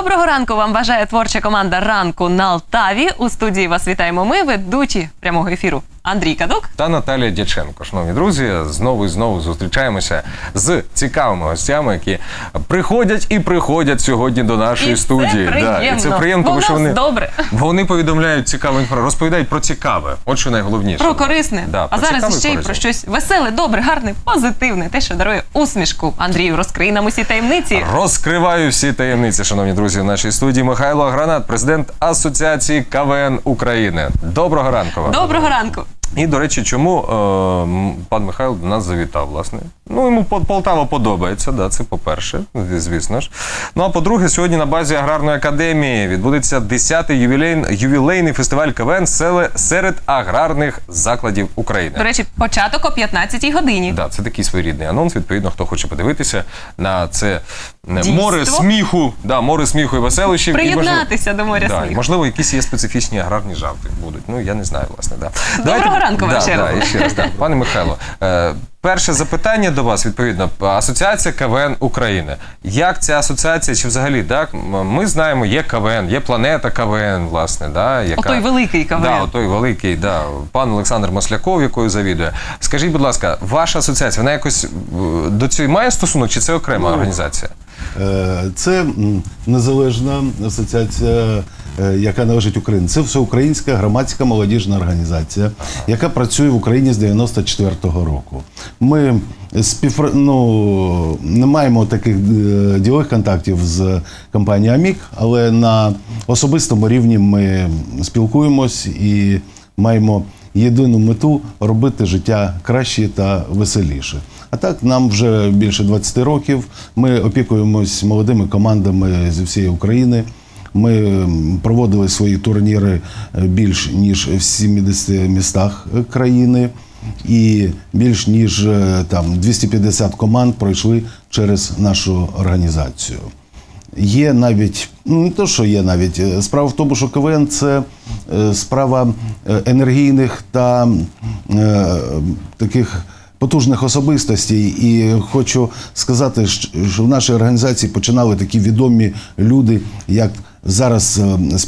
Доброго ранку вам бажає творча команда ранку на Алтаві. У студії вас вітаємо ми, ведучі прямого ефіру Андрій Кадок. та Наталія Дяченко. Шановні друзі, знову і знову зустрічаємося з цікавими гостями, які приходять і приходять сьогодні до нашої І це студії. приємно. і це приємно, Бо тому що вони добре. Вони повідомляють цікаву інформацію, розповідають про цікаве. От що найголовніше. Про корисне, Да, а про цікаве зараз ще й про щось веселе, добре, гарне, позитивне, те, що дарує усмішку. Андрію, розкрий нам усі таємниці. Розкриваю всі таємниці, шановні друзі, в нашій студії Михайло Гранат, президент Асоціації КВН України. Доброго ранку вам. Доброго ранку. І, до речі, чому е, пан Михайло до нас завітав, власне? Ну, йому Пол- Полтава подобається, да, це по-перше, звісно ж. Ну, а по-друге, сьогодні на базі аграрної академії відбудеться 10-й ювілейн, ювілейний фестиваль КВН серед аграрних закладів України. До речі, початок о 15-й годині. Да, це такий своєрідний анонс. Відповідно, хто хоче подивитися на це е, Дійство. море сміху, да, море сміху і. І, можливо- Приєднатися до моря Да, і, сміху. можливо, якісь є специфічні аграрні жарти будуть. Ну, я не знаю, власне. Да. Доброго ранку да, да, ще раз. Да. Пане Михайло, е, перше запитання до вас, відповідно, Асоціація КВН України. Як ця асоціація, чи взагалі, так, ми знаємо, є КВН, є планета КВН, власне, да, яка... Отой великий КВН. Да, отой великий, да, пан Олександр Масляков, якою завідує. Скажіть, будь ласка, ваша асоціація, вона якось е, до цього має стосунок, чи це окрема організація? Е, Це незалежна асоціація, яка належить Україні. Це всеукраїнська громадська молодіжна організація, яка працює в Україні з 94-го року. Ми співпра... ну, не маємо таких е, ділових контактів з компанією АМІК, але на особистому рівні ми спілкуємось і маємо єдину мету робити життя краще та веселіше. А так нам вже більше 20 років. Ми опікуємось молодими командами зі всієї України. Ми проводили свої турніри е, більш ніж в 70 містах е, країни, і більш ніж е, там 250 команд пройшли через нашу організацію. Є навіть, ну не то, що є навіть, справа в тому, що КВН це справа енергійних та е, таких потужних особистостей. І хочу сказати, що в нашій організації починали такі відомі люди, як зараз е,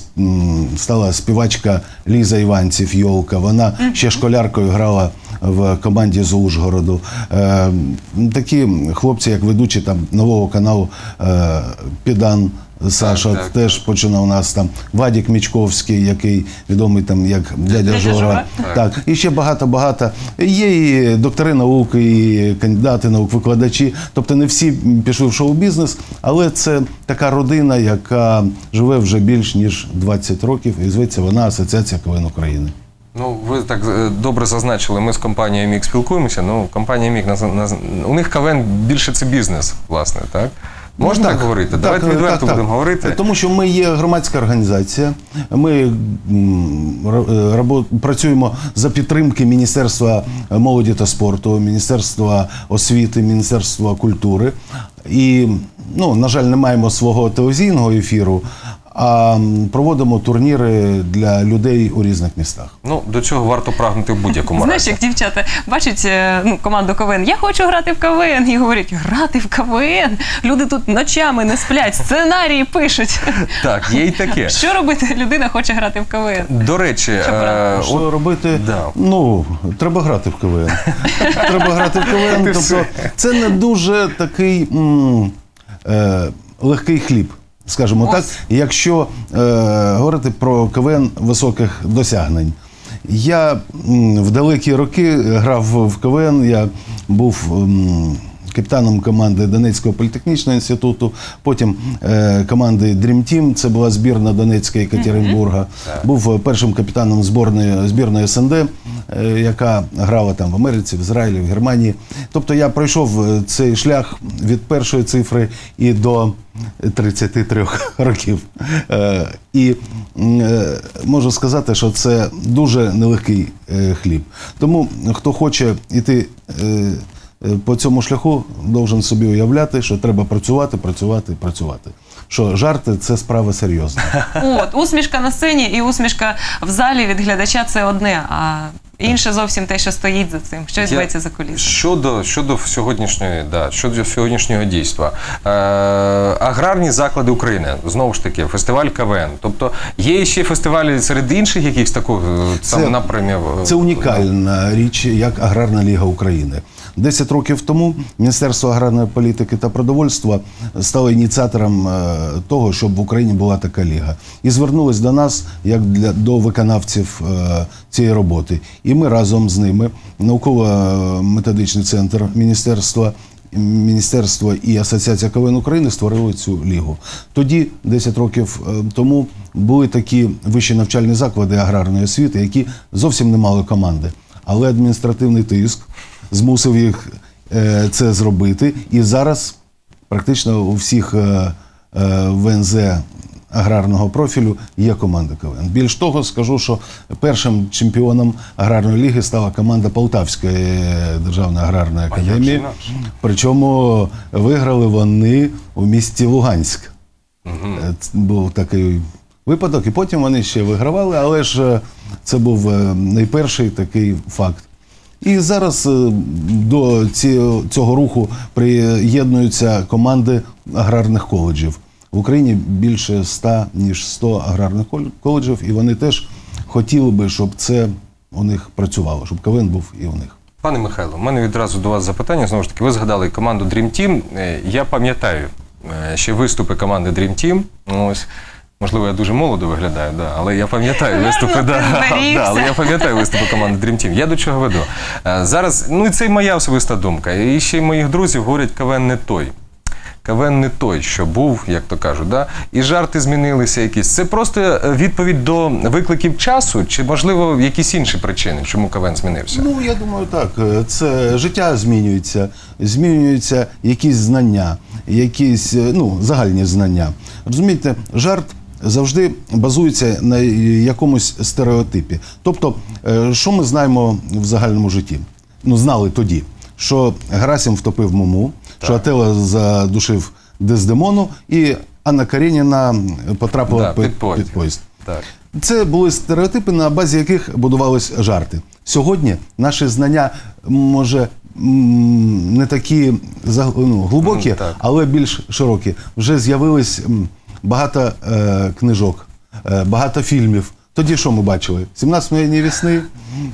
стала співачка Ліза Іванців Йолка. Вона ще школяркою грала в команді з Ужгороду. Е, такі хлопці, як ведучі там нового каналу е, Підан. Саша Так, так, теж починав у нас там Вадік Мічковський, який відомий там як дядя Дядя Жора. Жора. Так. і ще багато багато. Є і доктори наук, і кандидати наук, викладачі. Тобто не всі пішли в шоу-бізнес, але це така родина, яка живе вже більш ніж 20 років, і зветься вона Асоціація КВН України. Ну, ви так е, добре зазначили, ми з компанією МІК спілкуємося. Ну, компанія МІК, у них КВН більше це бізнес, власне, так? Можна так, говорити? Давайте відверто будемо говорити. Тому що ми є громадська організація. Ми е, рабо- працюємо за підтримки Міністерства молоді та спорту, Міністерства освіти, Міністерства культури. І, ну, на жаль, не маємо свого телевізійного ефіру, а проводимо турніри для людей у різних містах. Ну, до цього варто прагнути в будь-якому Знаєш, разі. як дівчата бачать е, ну, команду КВН, я хочу грати в КВН. І говорять, грати в КВН. Люди тут ночами не сплять, сценарії пишуть. Так, є й таке. Що робити? Людина хоче грати в КВН. До речі, е. Що от, робити? да. Ну, треба грати в КВН. треба грати в КВН. Тобто, це не дуже такий м, е, легкий хліб. Скажімо Ось. так, якщо е, говорити про КВН високих досягнень. Я м, в далекі роки грав в КВН, я був м, капітаном команди Донецького політехнічного інституту, потім е, команди Dream Team, це була збірна Донецька і Екатеринбурга. Був е, першим капітаном зборної, збірної СНД, яка грала там в Америці, в Ізраїлі, в Германії. Тобто я пройшов е, цей шлях від першої цифри і до 33 років. Е, І е, можу сказати, що це дуже нелегкий е, хліб. Тому хто хоче йти е, е, по цьому шляху, должен собі уявляти, що треба працювати, працювати, працювати. Що жарти це справа серйозна. От, усмішка на сцені і усмішка в залі від глядача це одне. А інше зовсім те, що стоїть за цим. Що відбувається за кулісами. Щодо, щодо сьогоднішньої, да, щодо сьогоднішнього дійства. Е, аграрні заклади України, знову ж таки, фестиваль КВН. Тобто є ще фестивалі серед інших якихось таких е, Це- там напрямів. е, Це унікальна річ, як Аграрна Ліга України. Десять років тому Міністерство аграрної політики та продовольства стало ініціатором е, того, щоб в Україні була така ліга, і звернулось до нас як для до виконавців е, цієї роботи. І ми разом з ними, науково-методичний центр міністерства. Міністерство і Асоціація КВН України створили цю лігу. Тоді, 10 років е, тому, були такі вищі навчальні заклади аграрної освіти, які зовсім не мали команди. Але адміністративний тиск змусив їх е, це зробити. І зараз практично у всіх е, е, ВНЗ аграрного профілю є команда КВН. Більш того, скажу, що першим чемпіоном аграрної ліги стала команда Полтавської державної аграрної академії. Причому виграли вони у місті Луганськ. Це був такий випадок, і потім вони ще вигравали, але ж це був найперший такий факт. І зараз е, до цього руху приєднуються команди аграрних коледжів. В Україні більше ста ніж 100 аграрних кол- коледжів, і вони теж хотіли би, щоб це у них працювало, щоб КВН був і у них. Пане Михайло, у мене відразу до вас запитання. Знову ж таки, ви згадали команду Dream Team. Е, Я пам'ятаю е, ще виступи команди Dream Team. Ось. Можливо, я дуже молодо виглядаю, да, але я пам'ятаю виступи. Да, да, але я пам'ятаю виступи команди Dream Team. Я до чого веду. Е, Зараз, ну і це і моя особиста думка. І ще й моїх друзів говорять, КВН не той. КВН не той, що був, як то кажуть, да? і жарти змінилися якісь. Це просто е, відповідь до викликів часу, чи можливо якісь інші причини, чому КВН змінився? Ну, я думаю, так. Е, Це життя змінюється, змінюються якісь знання, якісь ну, загальні знання. Розумієте, жарт завжди базується на якомусь стереотипі. Тобто, е, що ми знаємо в загальному житті? Ну, знали тоді, що Герасим втопив Муму, що Отелло задушив Дездемону, і Анна Кареніна потрапила Да, під, під поїзд. Так. Це були стереотипи, на базі яких будувались жарти. Сьогодні наші знання, може, не такі ну, глибокі, Мгм, так. але більш широкі. Вже з'явилось м, багато е, книжок, е, багато фільмів. Тоді що ми бачили? «17 мгновений весни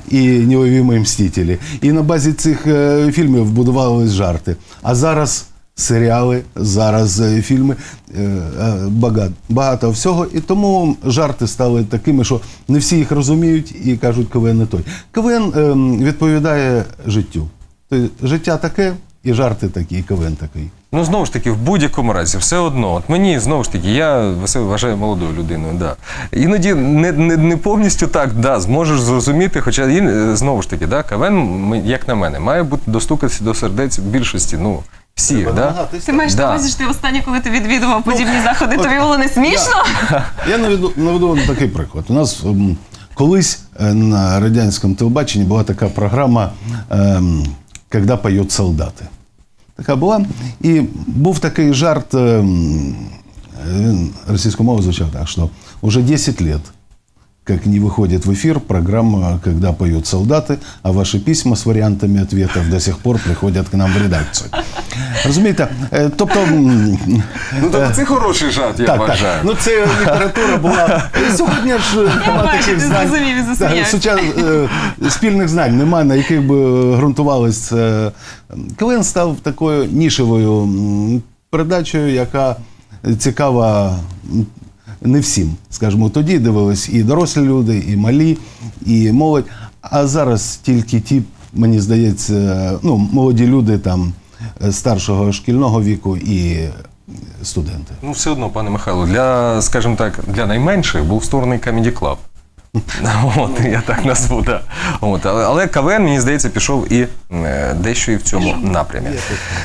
і «Неуловимі мстителі. І на базі цих е, фільмів будувались жарти. А зараз серіали, зараз е, фільми, е, е, багато, багато всього. І тому жарти стали такими, що не всі їх розуміють і кажуть, КВН не той. КВН е, відповідає життю. Тобто, життя таке, і жарти такі, і КВН такий. Ну, знову ж таки, в будь-якому разі, все одно. От мені знову ж таки, я себе вважаю молодою людиною. Да. Іноді не, не, не повністю так, да, зможеш зрозуміти, хоча і, е, знову ж таки, да, КВН, як на мене, має бути достукатися до сердець більшості, ну, всіх. Да? Ти маєш Да. на увазі, що ти останнє, коли ти відвідував подібні заходи, от- тобі було не смішно? Я наведу, наведу вам такий приклад. У нас ем, колись е, на радянському телебаченні була така програма ем, «Когда поють солдати Така була. І був такий жарт, ем, він російською мовою звучав так, що вже 10 лет как не выходит в эфир программа «Когда поют солдаты», а ваши письма с варіантами ответов до сих пор приходять к нам в редакцію. Розумієте? Е, Тобто, м, Ну, тобто це хороший жарт, я так, так. вважаю. Ну це література була. Сьогодні ж немає бачу, таких ти знань. зрозумів і засміявся. сучас- е, спільних знань немає, на яких би ґрунтувалось це. КВН став такою нішевою м, передачею, яка цікава. м, Не всім, скажімо, тоді дивились і дорослі люди, і малі, і молодь. А зараз тільки ті, мені здається, ну, молоді люди там е, старшого шкільного віку і студенти. Ну, все одно, пане Михайло, для, скажімо так, для найменших був створений Comedy Club. От, я так назву, да. От, але, але КВН, мені здається, пішов і е, дещо і в цьому напрямі.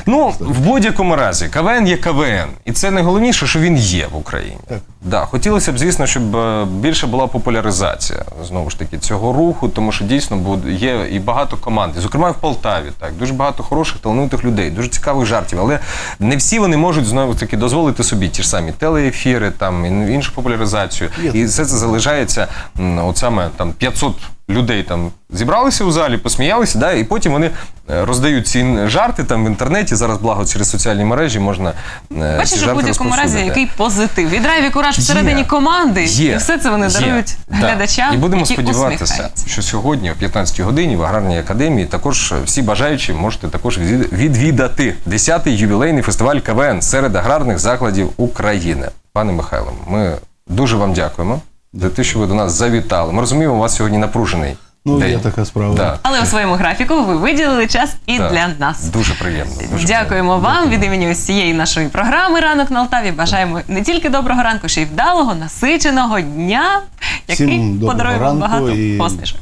Ну, в будь-якому разі, КВН є КВН. І це найголовніше, що він є в Україні. Да, хотілося б, звісно, щоб е, більше була популяризація знову ж таки цього руху, тому що дійсно буде- є і багато команд, і, зокрема в Полтаві, так дуже багато хороших талановитих людей, дуже цікавих жартів. Але не всі вони можуть знову таки дозволити собі ті ж самі телеефіри, там і іншу популяризацію. І все це залишається м, от саме там 500 людей там зібралися у залі, посміялися, да, і потім вони е, роздають ці жарти там в інтернеті. Зараз благо через соціальні мережі можна е, Бачиш, ці у будь-якому разі, який позитив. І драйв і кураж всередині Є. команди. Є. І все це вони Є. дарують Да. глядачам. І будемо які сподіватися, усміхаються. що сьогодні, о 15 годині, в аграрній академії, також всі бажаючі можете також відвід- відвідати 10-й ювілейний фестиваль КВН серед аграрних закладів України. Пане Михайло, ми дуже вам дякуємо за те, що ви до нас завітали. Ми розуміємо, у вас сьогодні напружений. Ну, день. є така справа. Да. Але у своєму графіку ви виділили час і Да. для нас. Дуже приємно. Дуже Дякуємо вам від імені усієї нашої програми Ранок на Алтаві. Бажаємо не тільки доброго ранку, ще й вдалого, насиченого дня, який доброго подарує вам ранку багато і- посмішок.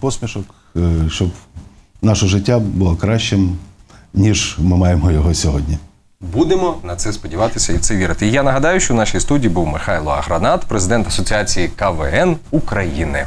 Посмішок, е, щоб наше життя було кращим, ніж ми маємо його сьогодні. Будемо на це сподіватися і це вірити. І я нагадаю, що в нашій студії був Михайло Агранат, президент Асоціації КВН України.